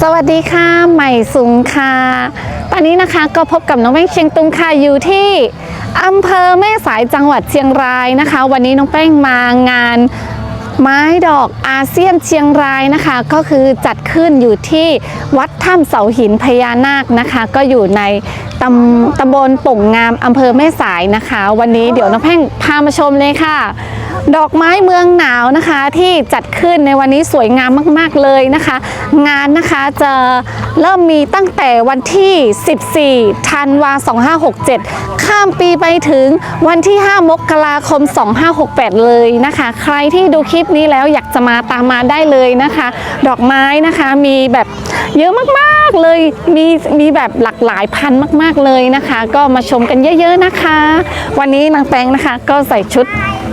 สวัสดีค่ะใหม่สุงค่ะ ตอนนี้นะคะก็พบกับน้องแป้งเชียงตุงค่ะอยู่ที่อำเภอแม่สายจังหวัดเชียงรายนะคะ วันนี้น้องแป้งมางาน ไม้ดอกอาเซียนเชียงรายนะคะ ก็คือจัดขึ้นอยู่ที่วัดถ้ำเสาหินพญานาคนะคะ ก็อยู่ในตำตำบลป่งงามอำเภอแม่สายนะคะ วันนี้เดี๋ยวน้องแป้งพามาชมเลยค่ะ ดอกไม้เมืองหนาวนะคะที่จัดขึ้นในวันนี้สวยงามมาก ๆ เลยนะคะ งานนะคะจะเริ่มมีตั้งแต่วันที่ 14 ธันวา2567 ข้ามปีไปถึงวันที่ 5 มกราคม 2568 เลยนะคะ ใครที่ดูคลิปนี้แล้วอยากจะมาตามมาได้เลยนะคะ ดอกไม้นะคะมีแบบเยอะมากๆเลยมีมีแบบหลากหลายพันธุ์มาก ๆเลยนะคะ ก็มาชมกันเยอะ ๆนะคะ วันนี้นางแปงนะคะ ก็ใส่ชุด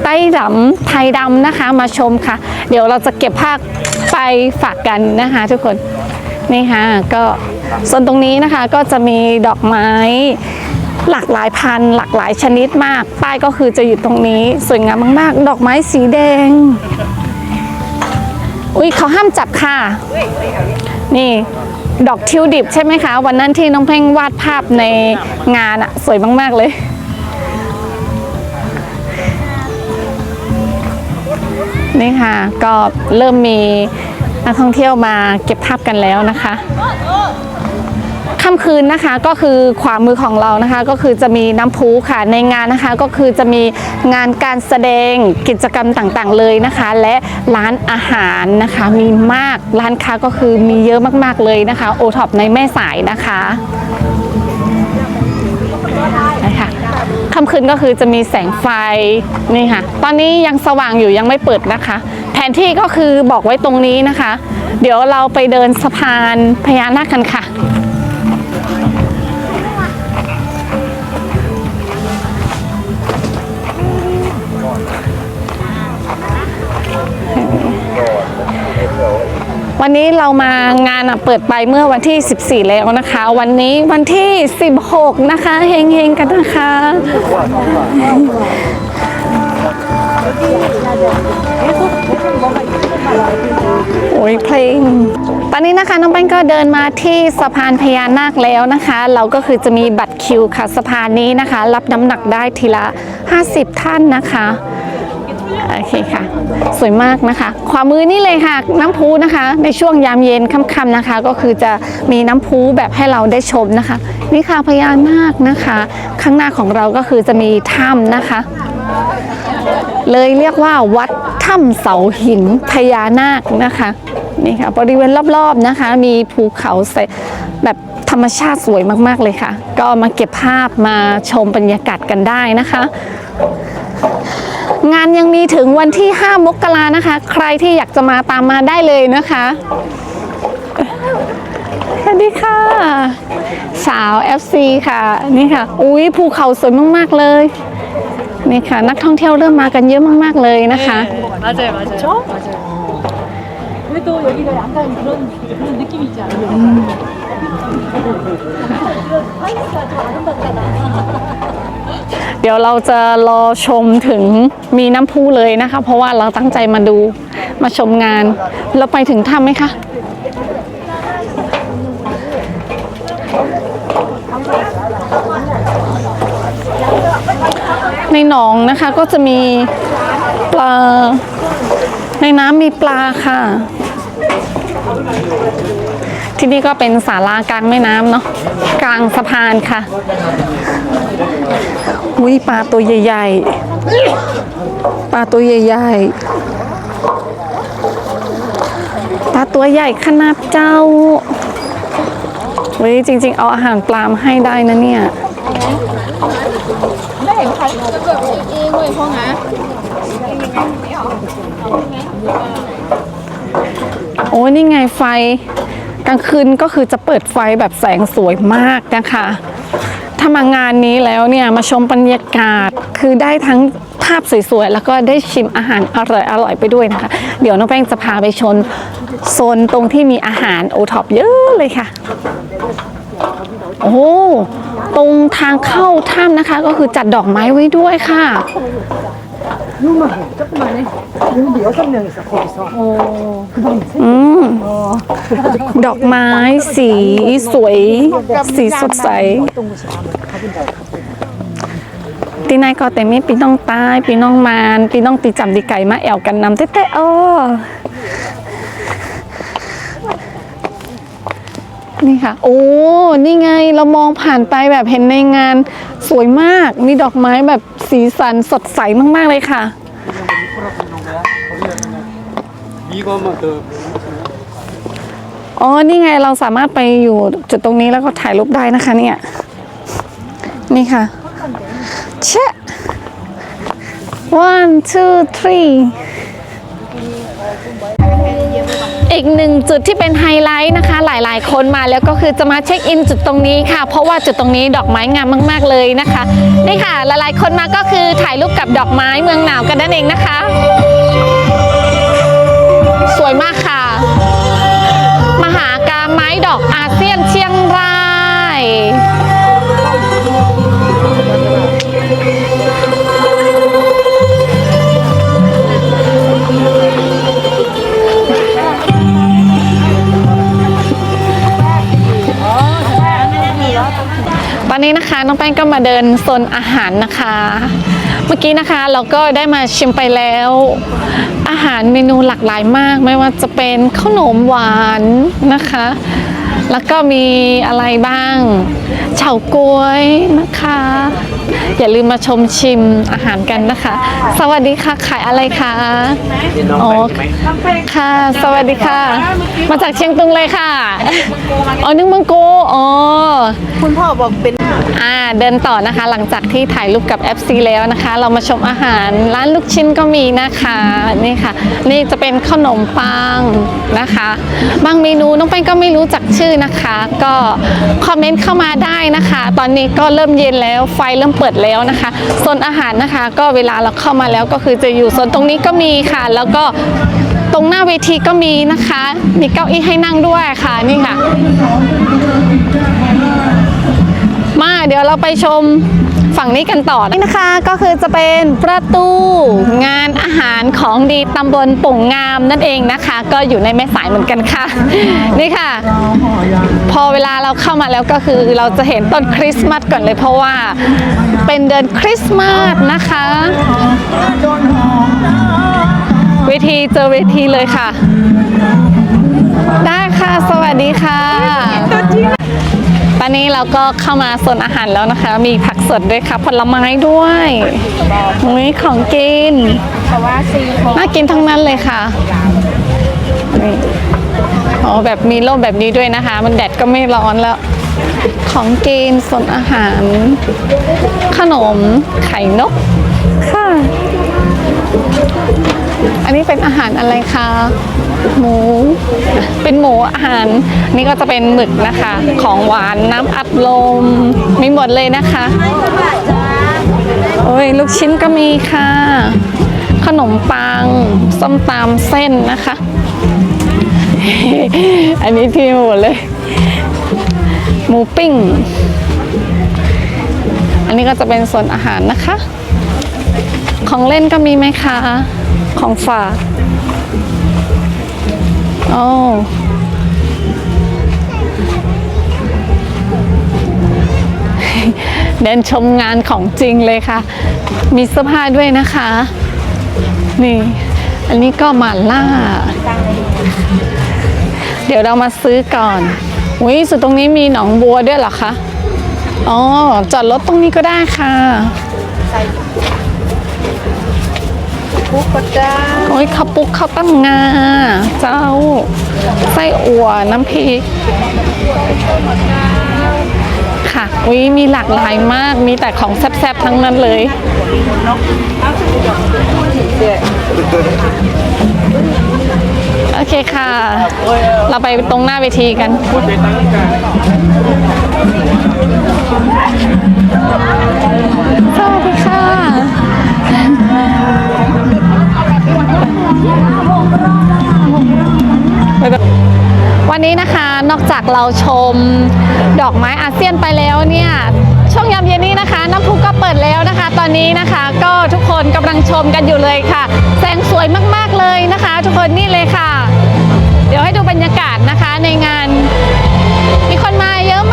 ไต้ดำไทยดำนะคะมาชมค่ะ เดี๋ยวเราจะเก็บภาพไปฝากกันนะคะ ทุกคนนี่ค่ะก็ส่วนตรงนี้นะคะก็จะมีดอกไม้ หลากหลายพันธุ์หลากหลายชนิดมาก ป้ายก็คือจะอยู่ตรงนี้ สวยงามมาก ๆ ดอกไม้สีแดง อุ้ยเขาห้ามจับค่ะ นี่ดอกทิวดิบใช่ไหมคะ วันนั้นที่น้องเพ่งวาดภาพในงานอะสวยมาก ๆ เลย นี่ค่ะก็เริ่มมีนักท่องเที่ยวมาเก็บภาพกันแล้วนะคะ ค่ำคืนนะคะก็คือขวามือของเรานะคะ ก็คือจะมีน้ำพุค่ะในงานนะคะ ก็คือจะมีงานการแสดงกิจกรรมต่างๆเลยนะคะ และร้านอาหารนะคะมีมากร้านค้าก็คือมีเยอะมากๆเลยนะคะโอท็อปในแม่สายนะคะนะคะค่ำคืนก็คือจะมีแสงไฟนี่ค่ะ ตอนนี้ยังสว่างอยู่ยังไม่เปิดนะคะ แผนที่ก็คือบอกไว้ตรงนี้นะคะ เดี๋ยวเราไปเดินสะพานพญานาคกันค่ะ วันนี้เรามางานเปิดไปเมื่อวันที่ 14 แล้วนะคะ วันนี้วันที่ 16 นะคะเฮงๆกันนะคะโอ้ยเพลง ตอนนี้นะคะน้องแป้งก็เดินมาที่สะพานพญานาคแล้วนะคะ เราก็คือจะมีบัตรคิวค่ะสะพานนี้นะคะ รับน้ำหนักได้ทีละ 50 ท่านนะคะ โอเคค่ะ สวยมากนะคะ ขวามือนี่เลยค่ะ น้ำพุนะคะ ในช่วงยามเย็นค่ำๆนะคะ ก็คือจะมีน้ำพุแบบให้เราได้ชมนะคะ นี่ค่ะพญานาคนะคะ ข้างหน้าของเราก็คือจะมีถ้ำนะคะ เลยเรียกว่าวัดถ้ำเสาหินพญานาคนะคะนี่ค่ะบริเวณรอบๆนะคะ มีภูเขาใสแบบธรรมชาติสวยมากๆเลยค่ะ ก็มาเก็บภาพมาชมบรรยากาศกันได้นะคะ งานยังมีถึงวันที่ 5 มกรานะคะ ใครที่อยากจะมาตามมาได้เลยนะคะ สวัสดีค่ะ สาว FC ค่ะ นี่ค่ะ อุ้ยภูเขาสวยมาก ๆ เลย นี่ค่ะ นักท่องเที่ยวเริ่มมากันเยอะมาก ๆ เลยนะคะ 맞아요, 맞아요. 맞아요. 그래도 여기가 약간 그런 그런 느낌이 있지 않아요? 하이스가 좀 아름답잖아. เดี๋ยวเราจะรอชมถึงมีน้ำพุเลยนะคะ เพราะว่าเราตั้งใจมาดูมาชมงาน เราไปถึงถ้ำไหมคะในหนองนะคะก็จะมีปลา ในน้ำมีปลาค่ะ ที่นี่ก็เป็นศาลากลางแม่น้ำเนาะกลางสะพานค่ะ อุ้ยปลาตัวใหญ่ ๆ ปลาตัวใหญ่ ๆ ปลาตัวใหญ่ขนาดเจ้าเฮ้ยจริง ๆ เอาอาหารปลามาให้ได้นะเนี่ยโอ้ยนี่ไงไฟ กลางคืนก็คือจะเปิดไฟแบบแสงสวยมากนะคะ ถ้ามางานนี้แล้วเนี่ยมาชมบรรยากาศคือได้ทั้งภาพสวยๆ แล้วก็ได้ชิมอาหารอร่อยๆ ไปด้วยนะคะ เดี๋ยวน้องแป้งจะพาไปชนโซนตรงที่มีอาหารโอท็อปเยอะเลยค่ะ โอ้ตรงทางเข้าถ้ำนะคะ ก็คือจัดดอกไม้ไว้ด้วยค่ะ のまへんちょっと待って準備収めないですよこれさおーなんでอืมดอกไม้สีสวย สีสดใสที่นายก็แต่ไม่ปีน้องตายปีน้องมานปีน้องปีจำดีไก่มาแอวกันนำเต้เต้อ้อนี่ค่ะ โอ้ นี่ไงเรามองผ่านไปแบบเห็นในงานสวยมาก มีดอกไม้แบบ สีสันสดใสมาก ๆ เลยค่ะ อ๋อ นี่ไงเราสามารถไปอยู่จุดตรงนี้แล้วก็ถ่ายรูปได้นะคะเนี่ย นี่ค่ะ เชะ one two three กหนึ่งจุดที่เป็นไฮไลท์นะคะ หลายๆ คนมาแล้วก็คือจะมาเช็คอินจุดตรงนี้ค่ะ เพราะว่าจุดตรงนี้ดอกไม้งามมาก ๆ เลยนะคะ นี่ค่ะ หลายๆ คนมาก็คือถ่ายรูปกับดอกไม้เมืองหนาวกันนั่นเองนะคะ สวยมากค่ะ มหากาไม้ดอกอา นนี้นะคะน้องแป้งก็มาเดินโซนอาหารนะคะ เมื่อกี้นะคะเราก็ได้มาชิมไปแล้ว อาหารเมนูหลากหลายมาก ไม่ว่าจะเป็นขนมหวานนะคะ แล้วก็มีอะไรบ้างเฉาก๊วยนะคะ อย่าลืมมาชมชิมอาหารกันนะคะ สวัสดีค่ะขายอะไรคะอ๋อค่ะ สวัสดีค่ะ มาจากเชียงตุงเลยค่ะอ๋อนึ่งมังโก อ๋อ คุณพ่อบอกเป็นอ่าเดินต่อนะคะ หลังจากที่ถ่ายรูปกับ FC แล้วนะคะ เรามาชมอาหารร้านลูกชิ้นก็มีนะคะนี่ค่ะ นี่จะเป็นขนมปังนะคะ บางเมนูน้องแป้งก็ไม่รู้จักชื่อนะคะ ก็คอมเมนต์เข้ามาได้นะคะ ตอนนี้ก็เริ่มเย็นแล้วไฟเริ่มเปิดแล้วนะคะโซนอาหารนะคะ ก็เวลาเราเข้ามาแล้วก็คือจะอยู่โซนตรงนี้ก็มีค่ะ แล้วก็ ตรงหน้าเวทีก็มีนะคะ มีเก้าอี้ให้นั่งด้วยค่ะนี่ค่ะ มาเดี๋ยวเราไปชมฝั่งนี้กันต่อนี่นะคะก็คือจะเป็นประตูงานอาหารของดีตำบลป่งงามนั่นเองนะคะ ก็อยู่ในแม่สายเหมือนกันค่ะ นี่ค่ะ พอเวลาเราเข้ามาแล้วก็คือเราจะเห็นต้นคริสต์มาสก่อนเลยเพราะว่าเป็นเดือนคริสต์มาสนะคะ เวทีเจอเวทีเลยค่ะ ได้ค่ะ สวัสดีค่ะ ตอนนี้เราก็เข้ามาโซนอาหารแล้วนะคะ มีผักสดด้วยค่ะ ผลไม้ด้วยมีของกินน่ากินทั้งนั้นเลยค่ะอ๋อแบบมีร่มแบบนี้ด้วยนะคะ มันแดดก็ไม่ร้อนแล้ว ของกินโซนอาหาร ขนมไข่นกค่ะ อันนี้เป็นอาหารอะไรคะ หมู เป็นหมูอาหาร นี่ก็จะเป็นหมึกนะคะ ของหวานน้ำอัดลม มีหมดเลยนะคะ โอ้ยลูกชิ้นก็มีค่ะ ขนมปัง ส้มตำเส้นนะคะ อันนี้ที่หมดเลย หมูปิ้ง อันนี้ก็จะเป็นส่วนอาหารนะคะ ของเล่นก็มีไหมคะ ของฝากโอ้เดินชมงานของจริงเลยค่ะ มีเสื้อผ้าด้วยนะคะ นี่ อันนี้ก็มาล่า เดี๋ยวเรามาซื้อก่อน อุ้ยสุดตรงนี้มีหนองบัวด้วยเหรอคะ อ๋อ จอดรถตรงนี้ก็ได้ค่ะ ปุกกระจ้าโอ้ยข้าวปุ๊กข้าวตั้งงา เจ้า ไส้อั่วน้ำพริก ค่ะอุ้ยมีหลากหลายมาก มีแต่ของแซ่บๆทั้งนั้นเลย โอเคค่ะ เราไปตรงหน้าเวทีกัน สวัสดีค่ะ วันนี้นะคะนอกจากเราชมดอกไม้อาเซียนไปแล้วเนี่ยช่วงยามเย็นนี้นะคะ น้ำพุก็เปิดแล้วนะคะ ตอนนี้นะคะก็ทุกคนกำลังชมกันอยู่เลยค่ะ แสงสวยมากๆเลยนะคะ ทุกคนนี่เลยค่ะ เดี๋ยวให้ดูบรรยากาศนะคะในงาน มีคนมาเยอะมาก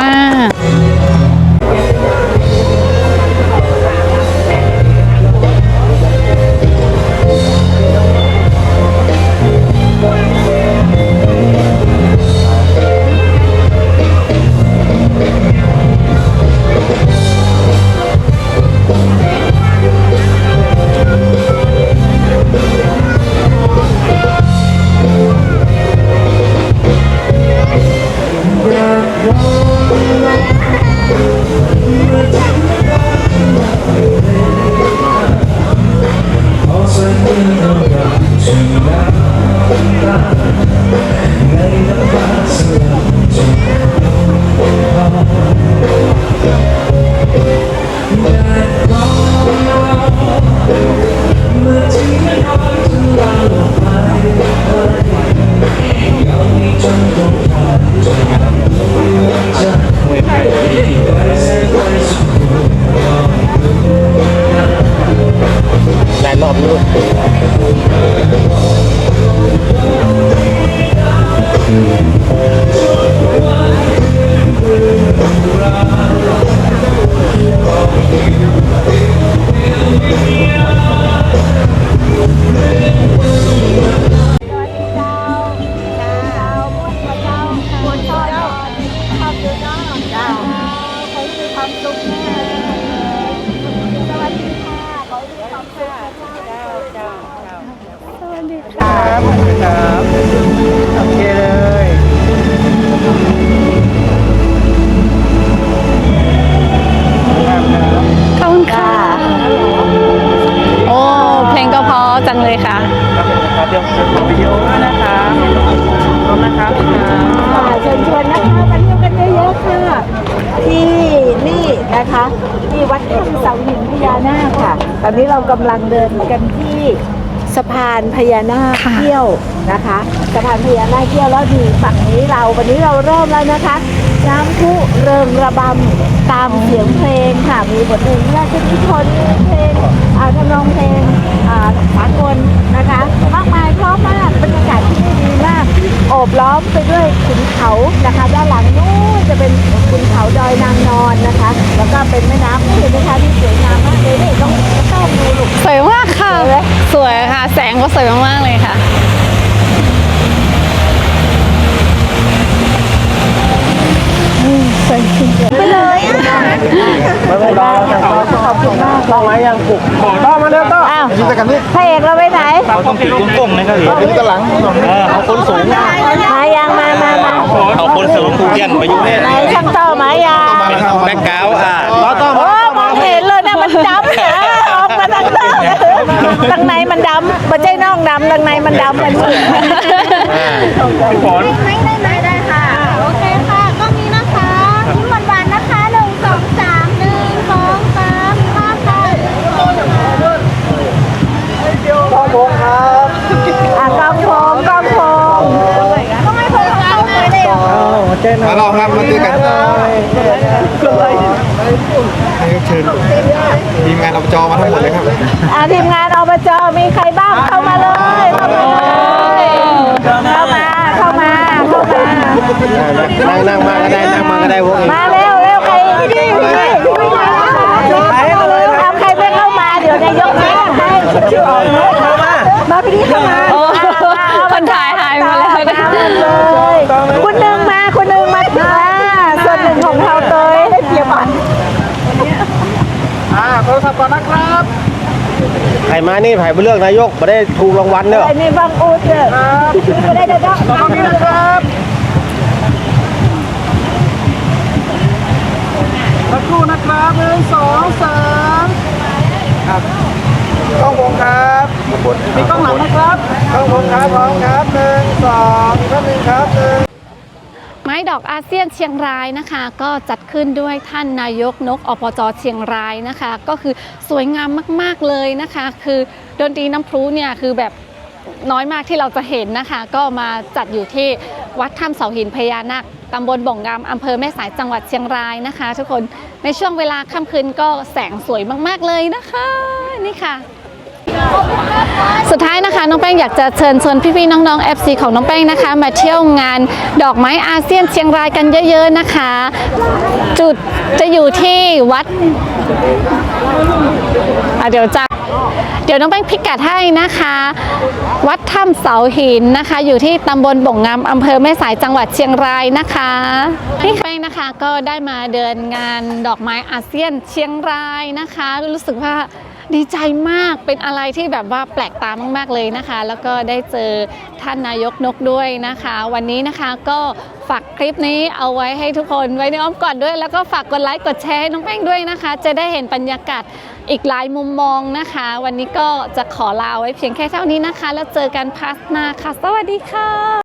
มาก ที่วัดถ้ำเสาหินพญานาคค่ะ ตอนนี้เรากำลังเดินกันที่สะพานพญานาคค่ะเที่ยวนะคะสะพานพญานาคเที่ยวแล้วดีฝั่งนี้เราวันนี้เราเริ่มแล้วนะคะ น้ำพุเริงระบำตามเสียงเพลงค่ะ มีบทเพลงราชนิพนธ์มีเพลงอ่าทำนองเพลงอ่าสากลนะคะ มากมายเพราะมากบรรยากาศที่นี่ดีมาก โอบล้อมไปด้วยขุนเขานะคะ ด้านหลังนู้นจะเป็นขุนเขาดอยนางนอนนะคะ แล้วก็เป็นแม่น้ำเห็นไหมคะที่สวยงามมากเลยนี่ต้องต้องดูลูก สวยมากค่ะ สวยค่ะ แสงก็สวยมากๆเลยค่ะ พี่ตะกันนี่ พระเอกเราไปไหน เขาต้องติด กุ้งๆนะครับพี่ตะหลังเออเอาคนสูงมายังมามามาเอาคนสูงผู้เยี่ยนมาอยู่เนี่ยไหนช่างต่อมายังแบ็กกราวด์อะต่อต่อโอ้มองเห็นเลยนะมันดำนะออกมาทางนอกทางในมันดำมันใจนอกดำทางในมันดำมันมืดไม่ได้ไหมได้ค่ะ โอเคค่ะ ก็มีนะคะยิ้มหวานๆนะคะหนึ่งสองสามหนึ่งสองสามห้าค่ะ อะกองโพงกองโพง ก็ไม่พอเข้ามาเลยเหรอ มาลองครับมาเจอกันให้เชิญทีมงานอบจมาทั้งหมดเลยครับอะทีมงานอบจมีใครบ้างเข้ามาเลยเข้ามาเลยเข้ามาเข้ามาเข้ามานั่งนั่งมาก็ได้นั่งมาก็ได้พวกเองมาเร็วเร็วใครที่เอาใครไม่เข้ามาเดี๋ยวนายกให้ให้มาพี่เข้ามาโอ้คนถ่ายหาย มาแล้วนะเลยคุณหนึ่งมาคุณหนึ่งมาอ่าส่วนหนึ่งของเราเตยให้เพียบัตรอ่าโทรศัพท์ก่อนนะครับใครมานี่ไผ่ไปเลือกนายกมาได้ถูกรางวัลเนอะไอ้นี่บางอูดเนี่ยไม่ได้เด้อตรงนี้นะครับสักครู่นะครับหนึ่งสองสามครับกล้องผมครับ มีกล้องหลังนะครับกล้องผมครับพร้อมครับหนึ่งสองอีกครับหนึ่งครับหนึ่งไม้ดอกอาเซียนเชียงรายนะคะ ก็จัดขึ้นด้วยท่านนายกนกอปจเชียงรายนะคะ ก็คือสวยงามมากๆเลยนะคะ คือดนตรีน้ำพลุเนี่ยคือแบบน้อยมากที่เราจะเห็นนะคะ ก็มาจัดอยู่ที่วัดถ้ำเสาหินพญานาคตำบลบ่องงามอำเภอแม่สายจังหวัดเชียงรายนะคะ ทุกคนในช่วงเวลาค่ำคืนก็แสงสวยมากๆเลยนะคะ นี่ค่ะ สุดท้ายนะคะน้องแป้งอยากจะเชิญชวนพี่ๆน้องๆ FC ของน้องแป้งนะคะ มาเที่ยวงานดอกไม้อาเซียนเชียงรายกันเยอะ ๆนะคะ จุดจะอยู่ที่วัดเดี๋ยวจะเดี๋ยวน้องแป้งพิกัดให้นะคะ วัดถ้ำเสาหินนะคะ อยู่ที่ตำบลบ่งงามอำเภอแม่สายจังหวัดเชียงรายนะคะนี่แป้งนะคะก็ได้มาเดินงานดอกไม้อาเซียนเชียงรายนะคะ รู้สึกว่า ดีใจมากเป็นอะไรที่แบบว่าแปลกตามากๆเลยนะคะ แล้วก็ได้เจอท่านนายกนกด้วยนะคะ วันนี้นะคะก็ฝากคลิปนี้เอาไว้ให้ทุกคนไว้ในอ้อมกอดด้วย แล้วก็ฝากกดไลค์กดแชร์ให้น้องแป้งด้วยนะคะ จะได้เห็นบรรยากาศอีกหลายมุมมองนะคะ วันนี้ก็จะขอลาไว้เพียงแค่เท่านี้นะคะ แล้วเจอกันพาร์ทหน้าค่ะ สวัสดีค่ะ